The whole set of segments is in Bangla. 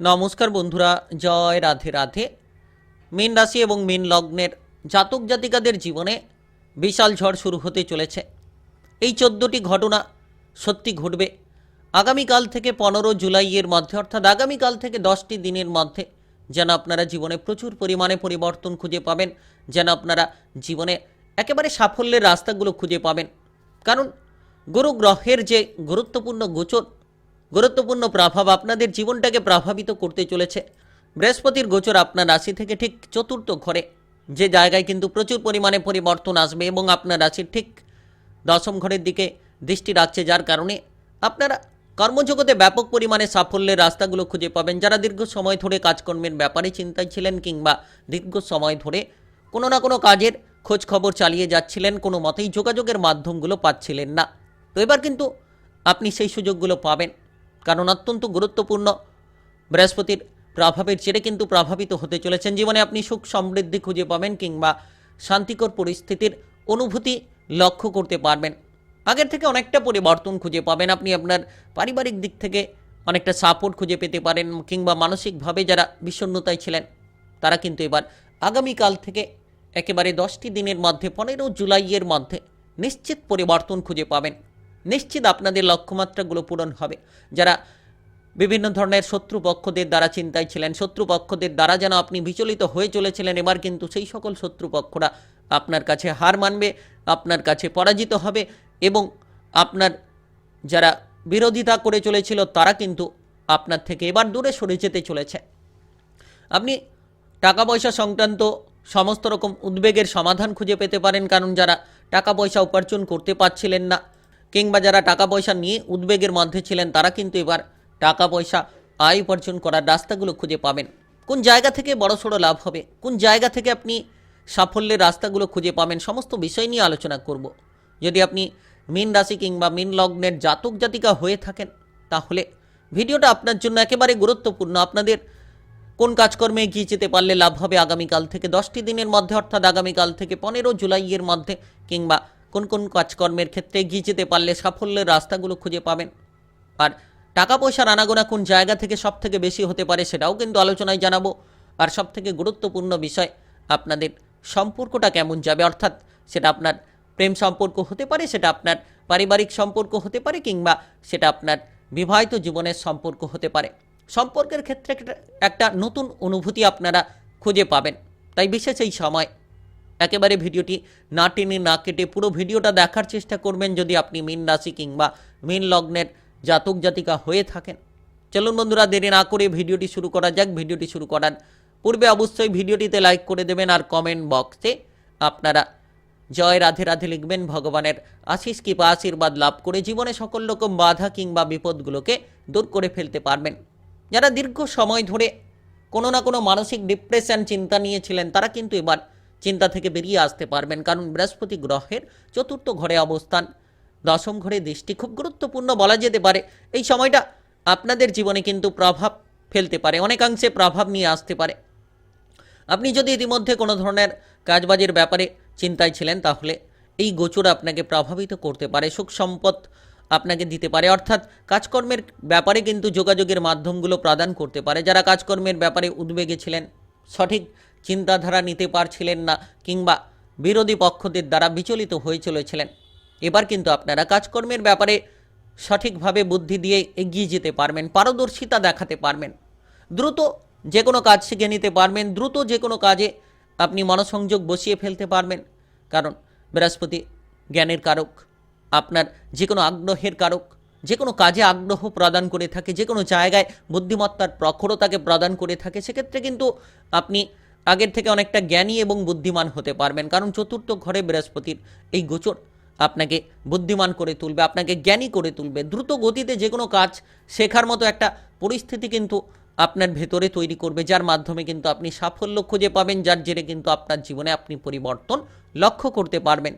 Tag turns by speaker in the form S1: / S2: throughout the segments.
S1: নমস্কার বন্ধুরা, জয় রাধে রাধে। মীন রাশি এবং মীন লগ্নের জাতক জাতিকাদের জীবনে বিশাল ঝড় শুরু হতে চলেছে। এই চোদ্দোটি ঘটনা সত্যি ঘটবে। আগামীকাল থেকে পনেরো জুলাইয়ের মধ্যে, অর্থাৎ আগামীকাল থেকে দশটি দিনের মধ্যে, যেন আপনারা জীবনে প্রচুর পরিমাণে পরিবর্তন খুঁজে পাবেন, যেন আপনারা জীবনে একেবারে সাফল্যের রাস্তাগুলো খুঁজে পাবেন। কারণ, গুরু গ্রহের যে গুরুত্বপূর্ণ গোচর গুরুত্বপূর্ণ প্রভাব আপনাদের জীবনটাকে প্রভাবিত করতে চলেছে। বৃহস্পতির গোচর আপনার রাশি থেকে ঠিক চতুর্থ ঘরে। যে জায়গায় কিন্তু প্রচুর পরিমাণে পরিবর্তন আসবে এবং আপনার রাশির ঠিক দশম ঘরের দিকে দৃষ্টি রাখছে, যার কারণে আপনারা কর্মজগতে ব্যাপক পরিমাণে সাফল্যের রাস্তাগুলো খুঁজে পাবেন। যারা দীর্ঘ সময় ধরে কাজকর্মের ব্যাপারে চিন্তায় ছিলেন কিংবা দীর্ঘ সময় ধরে কোনো না কোনো কাজের খোঁজ খবর চালিয়ে যাচ্ছিলেন, কোনো মতেই যোগাযোগের মাধ্যমগুলো পাচ্ছিলেন না। তো এবার কিন্তু আপনি সেই সুযোগগুলো পাবেন। কারণ অত্যন্ত গুরুত্বপূর্ণ। বৃহস্পতির প্রভাবের জেরে কিন্তু প্রভাবিত হতে চলেছেন জীবনে। আপনি সুখ সমৃদ্ধি খুঁজে পাবেন কিংবা শান্তিকর পরিস্থিতির অনুভূতি লক্ষ্য করতে পারবেন। আগের থেকে অনেকটা পরিবর্তন খুঁজে পাবেন। আপনি আপনার পারিবারিক দিক থেকে অনেকটা সাপোর্ট খুঁজে পেতে পারেন কিংবা মানসিকভাবে যারা বিষণ্ণতায় ছিলেন, তারা কিন্তু এবার আগামীকাল থেকে একেবারে দশটি দিনের মধ্যে, পনেরো জুলাইয়ের মধ্যে নিশ্চিত পরিবর্তন খুঁজে পাবেন। নিশ্চিত আপনাদের লক্ষ্যমাত্রাগুলো পূরণ হবে। যারা বিভিন্ন ধরনের শত্রুপক্ষদের দ্বারা চিন্তায় ছিলেন, শত্রুপক্ষদের দ্বারা যেন আপনি বিচলিত হয়ে চলেছিলেন, এবার কিন্তু সেই সকল শত্রুপক্ষরা আপনার কাছে হার মানবে, আপনার কাছে পরাজিত হবে এবং আপনার যারা বিরোধিতা করে চলেছিল, তারা কিন্তু আপনার থেকে এবার দূরে সরে যেতে চলেছে। আপনি টাকা পয়সা সংক্রান্ত সমস্ত রকম উদ্বেগের সমাধান খুঁজে পেতে পারেন, কারণ যারা টাকা পয়সা উপার্জন করতে পারছিলেন না কিংবা যারা টাকা পয়সা নিয়ে উদ্বেগের মধ্যে ছিলেন, তারা কিন্তু এবার টাকা পয়সা আয় উপার্জন করার রাস্তাগুলো খুঁজে পাবেন। কোন জায়গা থেকে বড়সড় লাভ হবে, কোন জায়গা থেকে আপনি সাফল্যের রাস্তাগুলো খুঁজে পাবেন, সমস্ত বিষয় নিয়ে আলোচনা করব। যদি আপনি মীন রাশি কিংবা মীন লগ্নের জাতক জাতিকা হয়ে থাকেন, তাহলে ভিডিওটা আপনার জন্য একেবারে গুরুত্বপূর্ণ। আপনাদের কোন কাজকর্মে এগিয়ে যেতে পারলে লাভ হবে আগামীকাল থেকে দশটি দিনের মধ্যে, অর্থাৎ আগামীকাল থেকে পনেরো জুলাইয়ের মধ্যে কিংবা কোন কোন কাজকর্মের ক্ষেত্রে এগিয়ে যেতে পারলে সাফল্যের রাস্তাগুলো খুঁজে পাবেন। আর টাকা পয়সার আনাগোনা কোন জায়গা থেকে সব থেকে বেশি হতে পারে সেটাও কিন্তু আলোচনায় জানাব। আর সব থেকে গুরুত্বপূর্ণ বিষয়, আপনাদের সম্পর্কটা কেমন যাবে? অর্থাৎ সেটা আপনার প্রেম সম্পর্ক হতে পারে, সেটা আপনার পারিবারিক সম্পর্ক হতে পারে, কিংবা সেটা আপনার বিবাহিত জীবনের সম্পর্ক হতে পারে। সম্পর্কের ক্ষেত্রে একটা- নতুন অনুভূতি আপনারা খুঁজে পাবেন। তাই বিশেষ এই সময় একেবারে ভিডিওটি না টেনে না কেটে পুরো ভিডিওটা দেখার চেষ্টা করবেন যদি আপনি মীন রাশি কিংবা মীন লগ্নের জাতক জাতিকা হয়ে থাকেন। চলুন বন্ধুরা, দেরি না করে ভিডিওটি শুরু করা যাক। ভিডিওটি শুরু করার পূর্বে অবশ্যই ভিডিওটিতে লাইক করে দেবেন আর কমেন্ট বক্সে আপনারা জয় রাধে রাধে লিখবেন, ভগবানের আশিস কৃপা আশীর্বাদ লাভ করে জীবনে সকল রকম বাধা কিংবা বিপদগুলোকে দূর করে ফেলতে পারবেন। যারা দীর্ঘ সময় ধরে কোনো না কোনো মানসিক ডিপ্রেশন চিন্তা নিয়েছিলেন, তারা কিন্তু এবার চিন্তা থেকে বেরিয়ে আসতে পারবেন, কারণ বৃহস্পতি গ্রহের চতুর্থ ঘরে অবস্থান, দশম ঘরে দৃষ্টি খুব গুরুত্বপূর্ণ বলা যেতে পারে। এই সময়টা আপনাদের জীবনে কিন্তু প্রভাব ফেলতে পারে, অনেকাংশে প্রভাব নিয়ে আসতে পারে। আপনি যদি ইতিমধ্যে কোনো ধরনের কাজবাজের ব্যাপারে চিন্তায় ছিলেন, তাহলে এই গোচর আপনাকে প্রভাবিত করতে পারে, সুখ সম্পদ আপনাকে দিতে পারে। অর্থাৎ কাজকর্মের ব্যাপারে কিন্তু যোগাযোগের মাধ্যমগুলো প্রদান করতে পারে। যারা কাজকর্মের ব্যাপারে উদ্বেগে ছিলেন, সঠিক চিন্তাধারা নিতে পারছিলেন না কিংবা বিরোধী পক্ষদের দ্বারা বিচলিত হয়ে চলেছিলেন। এবার কিন্তু আপনারা কাজকর্মের ব্যাপারে সঠিকভাবে বুদ্ধি দিয়ে এগিয়ে যেতে পারবেন, পারদর্শিতা দেখাতে পারবেন। দ্রুত যে কোনো কাজ শিখে নিতে পারবেন, দ্রুত যে কোনো কাজে আপনি মনসংযোগ বসিয়ে ফেলতে পারবেন। কারণ বৃহস্পতি জ্ঞানের কারক, আপনার যে কোনো আগ্রহের কারক, যে কোনো কাজে আগ্রহ প্রদান করে থাকে, যে কোনো জায়গায় বুদ্ধিমত্তার প্রখরতাকে প্রদান করে থাকে, সেক্ষেত্রে কিন্তু আপনি আগের থেকে অনেকটা জ্ঞানী এবং বুদ্ধিমান হতে পারবেন। কারণ চতুর্থ ঘরে বৃহস্পতির এই গোচর আপনাকে বুদ্ধিমান করে তুলবে, আপনাকে জ্ঞানী করে তুলবে। দ্রুত গতিতে যে কোনো কাজ শেখার মতো একটা পরিস্থিতি কিন্তু আপনার ভেতরে তৈরি করবে, যার মাধ্যমে কিন্তু আপনি সাফল্য খুঁজে পাবেন, যার জেরে কিন্তু আপনার জীবনে আপনি পরিবর্তন লক্ষ্য করতে পারবেন।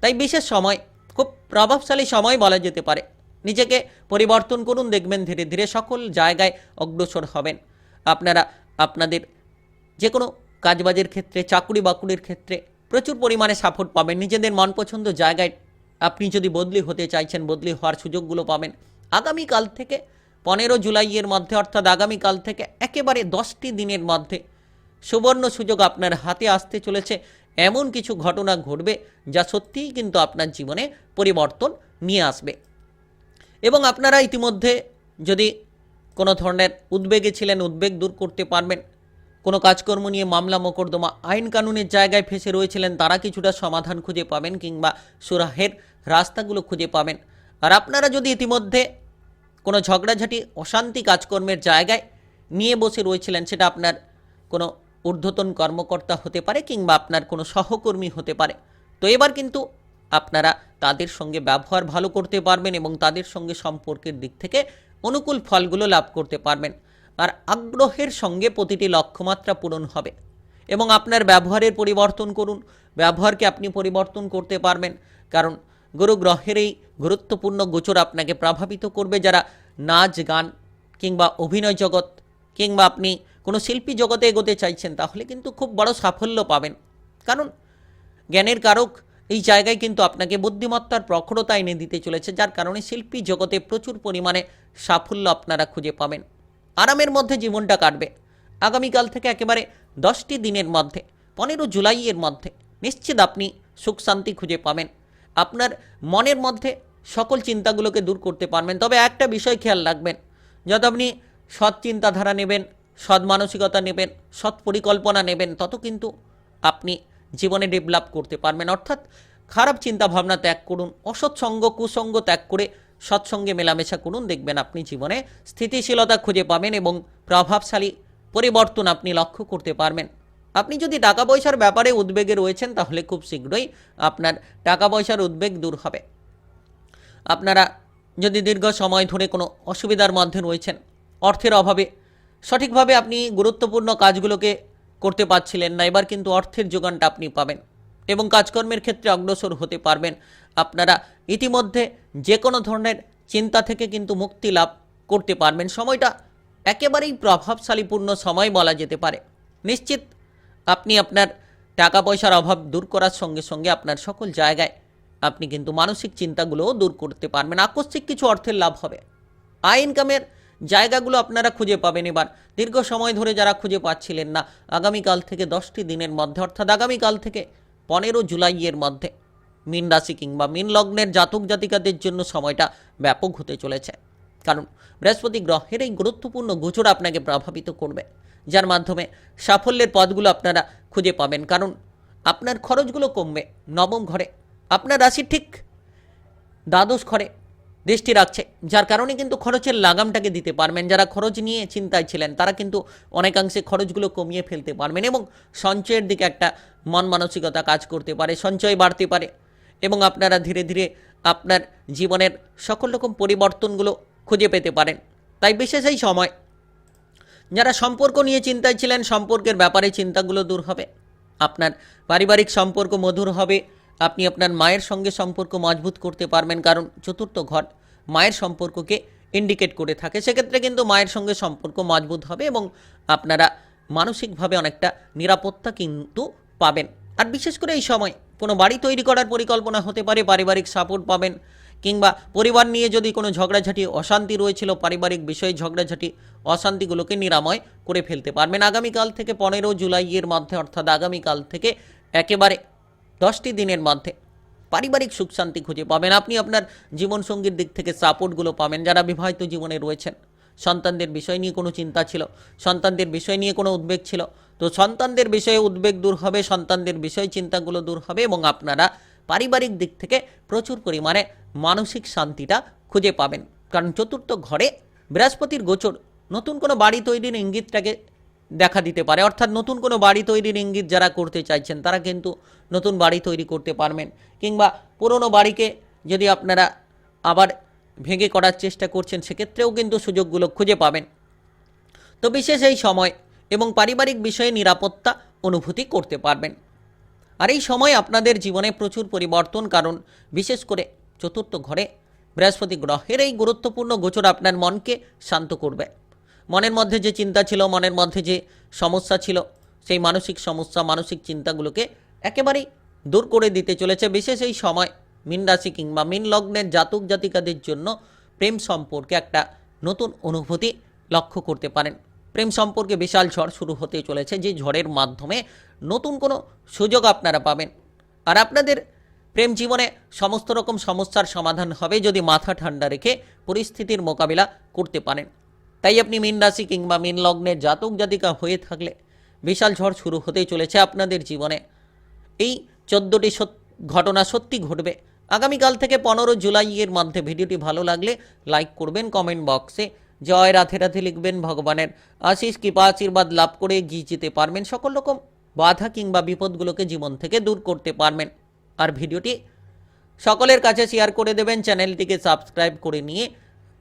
S1: তাই বিশেষ সময়, খুব প্রভাবশালী সময় বলা যেতে পারে। নিজেকে পরিবর্তন করুন, দেখবেন ধীরে ধীরে সকল জায়গায় অগ্রসর হবেন। আপনারা, আপনাদের যে কোনো কাজবাজের ক্ষেত্রে, চাকুরি বাকুরির ক্ষেত্রে প্রচুর পরিমাণে সাপোর্ট পাবেন। নিজেদের মন পছন্দ জায়গায় আপনি যদি বদলি হতে চাইছেন, বদলি হওয়ার সুযোগগুলো পাবেন। আগামীকাল থেকে পনেরো জুলাইয়ের মধ্যে অর্থাৎ আগামীকাল থেকে একেবারে দশটি দিনের মধ্যে সুবর্ণ সুযোগ আপনার হাতে আসতে চলেছে। এমন কিছু ঘটনা ঘটবে যা সত্যিই কিন্তু আপনার জীবনে পরিবর্তন নিয়ে আসবে। এবং আপনারা ইতিমধ্যে যদি কোনো ধরনের উদ্বেগে ছিলেন, উদ্বেগ দূর করতে পারবেন কোনো কাজকর্ম নিয়ে মামলা মোকদ্দমা আইন কানুনের জায়গায় ফেসে রয়েছিলেন, তারা কিছুটা সমাধান খুঁজে পাবেন কিংবা সুরাহের রাস্তাগুলো খুঁজে পাবেন। আর আপনারা যদি ইতিমধ্যে কোনো ঝগড়াঝাটি, অশান্তি কাজকর্মের জায়গায় নিয়ে বসে রয়েছিলেন, সেটা আপনার কোনো ঊর্ধ্বতন কর্মকর্তা হতে পারে কিংবা আপনার কোনো সহকর্মী হতে পারে, তো এবার কিন্তু আপনারা তাদের সঙ্গে ব্যবহার ভালো করতে পারবেন এবং তাদের সঙ্গে সম্পর্কের দিক থেকে অনুকূল ফলগুলো লাভ করতে পারবেন। আর আগ্রহের সঙ্গে প্রতিটি লক্ষ্যমাত্রা পূরণ হবে। এবং আপনার ব্যবহারের পরিবর্তন করুন। ব্যবহারকে আপনি পরিবর্তন করতে পারবেন। কারণ গুরু গ্রহের এই গুরুত্বপূর্ণ গোচর আপনাকে প্রভাবিত করবে। যারা নাচ, গান কিংবা অভিনয় জগৎ কিংবা আপনি কোনো শিল্পী জগতে এগোতে চাইছেন, তাহলে কিন্তু খুব বড় সাফল্য পাবেন। কারণ জ্ঞানের কারক এই জায়গায় কিন্তু আপনাকে বুদ্ধিমত্তার প্রখরতা এনে দিতে চলেছে। যার কারণে শিল্পী জগতে প্রচুর পরিমাণে সাফল্য আপনারা খুঁজে পাবেন। আরামের মধ্যে জীবনটা কাটবে। আগামীকাল থেকে একেবারে দশটি দিনের মধ্যে, পনেরো জুলাইয়ের মধ্যে নিশ্চিত আপনি সুখ শান্তি খুঁজে পাবেন। আপনার মনের মধ্যে সকল চিন্তাগুলোকে দূর করতে পারবেন। তবে একটা বিষয় খেয়াল রাখবেন, যত আপনি সৎ চিন্তাধারা নেবেন, সৎ মানসিকতা নেবেন, সৎ পরিকল্পনা নেবেন, তত কিন্তু আপনি জীবনে ডেভেলপ করতে পারবেন। অর্থাৎ খারাপ চিন্তা ভাবনা ত্যাগ করুন, অসৎ সঙ্গ কুসঙ্গ ত্যাগ করে সৎসঙ্গে মেলামেশা করুন, দেখবেন আপনি জীবনে স্থিতিশীলতা খুঁজে পাবেন এবং প্রভাবশালী পরিবর্তন আপনি লক্ষ্য করতে পারবেন। আপনি যদি টাকা পয়সার ব্যাপারে উদ্বেগে রয়েছেন, তাহলে খুব শীঘ্রই আপনার টাকা পয়সার উদ্বেগ দূর হবে। আপনারা যদি দীর্ঘ সময় ধরে কোনো অসুবিধার মধ্যে রয়েছেন, অর্থের অভাবে সঠিকভাবে আপনি গুরুত্বপূর্ণ কাজগুলোকে করতে পারছিলেন না, এবার কিন্তু অর্থের যোগানটা আপনি পাবেন। এবং কাজকর্মের ক্ষেত্রে অগ্রসর হতে পারবেন। আপনারা ইতিমধ্যে যে কোনো ধরনের চিন্তা থেকে কিন্তু মুক্তি লাভ করতে পারবেন। সময়টা একেবারেই প্রভাবশালীপূর্ণ সময় বলা যেতে পারে। নিশ্চিত আপনি আপনার টাকা পয়সার অভাব দূর করার সঙ্গে সঙ্গে আপনার সকল জায়গায় আপনি কিন্তু মানসিক চিন্তাগুলোও দূর করতে পারবেন। আকস্মিক কিছু অর্থের লাভ হবে। আয় ইনকামের জায়গাগুলো আপনারা খুঁজে পাবেন এবার। দীর্ঘ সময় ধরে যারা খুঁজে পাচ্ছিলেন না, আগামীকাল থেকে দশটি দিনের মধ্যে, অর্থাৎ আগামীকাল থেকে পনেরো জুলাইয়ের মধ্যে। মিন রাশি কিংবা মিন লগ্নের জাতক জাতিকাদের জন্য সময়টা ব্যাপক হতে চলেছে। কারণ বৃহস্পতি গ্রহের এই গুরুত্বপূর্ণ গোচর আপনাকে প্রভাবিত করবে, যার মাধ্যমে সাফল্যের পদগুলো আপনারা খুঁজে পাবেন। কারণ আপনার খরচগুলো কমবে নবম ঘরে, আপনার রাশি ঠিক দ্বাদশ ঘরে দৃষ্টি রাখছে। যার কারণে কিন্তু খরচের লাগামটাকে দিতে পারবেন। যারা খরচ নিয়ে চিন্তায় ছিলেন, তারা কিন্তু অনেকাংশে খরচগুলো কমিয়ে ফেলতে পারবেন এবং সঞ্চয়ের দিকে একটা মন মানসিকতা কাজ করতে পারে, সঞ্চয় বাড়তে পারে এবং আপনারা ধীরে ধীরে আপনার জীবনের সকল রকম পরিবর্তনগুলো খুঁজে পেতে পারেন। তাই বিশেষ এই সময় যারা সম্পর্ক নিয়ে চিন্তায় ছিলেন, সম্পর্কের ব্যাপারে চিন্তাগুলো দূর হবে। আপনার পারিবারিক সম্পর্ক মধুর হবে। আপনি আপনার মায়ের সঙ্গে সম্পর্ক মজবুত করতে পারবেন, কারণ চতুর্থ ঘর। মায়ের সম্পর্ককে ইন্ডিকেট করে থাকে। সেক্ষেত্রে কিন্তু মায়ের সঙ্গে সম্পর্ক মজবুত হবে এবং আপনারা মানসিকভাবে অনেকটা নিরাপত্তা কিন্তু পাবেন। আর বিশেষ করে এই সময় কোনো বাড়ি তৈরি করার পরিকল্পনা হতে পারে, পারিবারিক সাপোর্ট পাবেন কিংবা পরিবার নিয়ে যদি কোনো ঝগড়াঝাটি, অশান্তি রয়েছিল, পারিবারিক বিষয়ে ঝগড়াঝাটি, অশান্তিগুলোকে নিরাময় করে ফেলতে পারবেন। আগামীকাল থেকে পনেরো জুলাইয়ের মধ্যে, অর্থাৎ আগামীকাল থেকে একেবারে দশটি দিনের মধ্যে পারিবারিক সুখ শান্তি খুঁজে পাবেন। আপনি আপনার জীবনসঙ্গীর দিক থেকে সাপোর্টগুলো পাবেন। যারা বিবাহিত জীবনে রয়েছেন, সন্তানদের বিষয় নিয়ে কোনো চিন্তা ছিল, সন্তানদের বিষয় নিয়ে কোনো উদ্বেগ ছিল, তো সন্তানদের বিষয়ে উদ্বেগ দূর হবে, সন্তানদের বিষয় চিন্তাগুলো দূর হবে এবং আপনারা পারিবারিক দিক থেকে প্রচুর পরিমাণে মানসিক শান্তিটা খুঁজে পাবেন। কারণ চতুর্থ ঘরে বৃহস্পতির গোচর, নতুন কোনো বাড়ি তৈরির ইঙ্গিতটাকে দেখা দিতে পারে। অর্থাৎ নতুন কোনো বাড়ি তৈরির ইঙ্গিত যারা করতে চাইছেন, তারা কিন্তু নতুন বাড়ি তৈরি করতে পারবেন। কিংবা পুরনো বাড়িকে যদি আপনারা আবার ভেঙে করার চেষ্টা করছেন, সেক্ষেত্রেও কিন্তু সুযোগগুলো খুঁজে পাবেন। তো বিশেষ এই সময় এবং পারিবারিক বিষয়ে নিরাপত্তা অনুভূতি করতে পারবেন। আর এই সময় আপনাদের জীবনে প্রচুর পরিবর্তন, কারণ বিশেষ করে চতুর্থ ঘরে বৃহস্পতি গ্রহের এই গুরুত্বপূর্ণ গোচর আপনার মনকে শান্ত করবে। মনের মধ্যে যে চিন্তা ছিল, মনের মধ্যে যে সমস্যা ছিল, সেই মানসিক সমস্যা, মানসিক চিন্তাগুলোকে একেবারেই দূর করে দিতে চলেছে। বিশেষ এই সময় মীন রাশি কিংবা মীন লগ্নের জাতক জাতিকাদের জন্য প্রেম সম্পর্কে একটা নতুন অনুভূতি লক্ষ্য করতে পারেন। প্রেম সম্পর্কে বিশাল ঝড় শুরু হতে চলেছে, যে ঝড়ের মাধ্যমে নতুন কোনো সুযোগ আপনারা পাবেন। আর আপনাদের প্রেম জীবনে সমস্ত রকম সমস্যার সমাধান হবে যদি মাথা ঠান্ডা রেখে পরিস্থিতির মোকাবিলা করতে পারেন। তাই আপনি মীন রাশি কিংবা মীন লগ্নের জাতক জাতিকা হয়ে থাকলে বিশাল ঝড় শুরু হতেই চলেছে আপনাদের জীবনে। এই চোদ্দোটি ঘটনা সত্যি ঘটবে। আগামীকাল থেকে পনেরো জুলাইয়ের মধ্যে ভিডিওটি ভালো লাগলে লাইক করবেন, কমেন্ট বক্সে জয় রাধে রাধে লিখবেন ভগবানের। আশিস, কৃপা, আশীর্বাদ লাভ করে এগিয়ে যেতে পারবেন। সকল রকম বাধা কিংবা বিপদগুলোকে জীবন থেকে দূর করতে পারবেন। আর ভিডিওটি সকলের কাছে শেয়ার করে দেবেন। চ্যানেলটিকে সাবস্ক্রাইব করে নিয়ে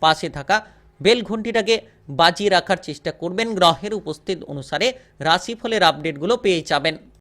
S1: পাশে থাকা বেল ঘণ্টিটাকে বাজিয়ে রাখার চেষ্টা করবেন। গ্রহের উপস্থিত অনুসারে রাশিফলের আপডেটগুলো পেয়ে যাবেন।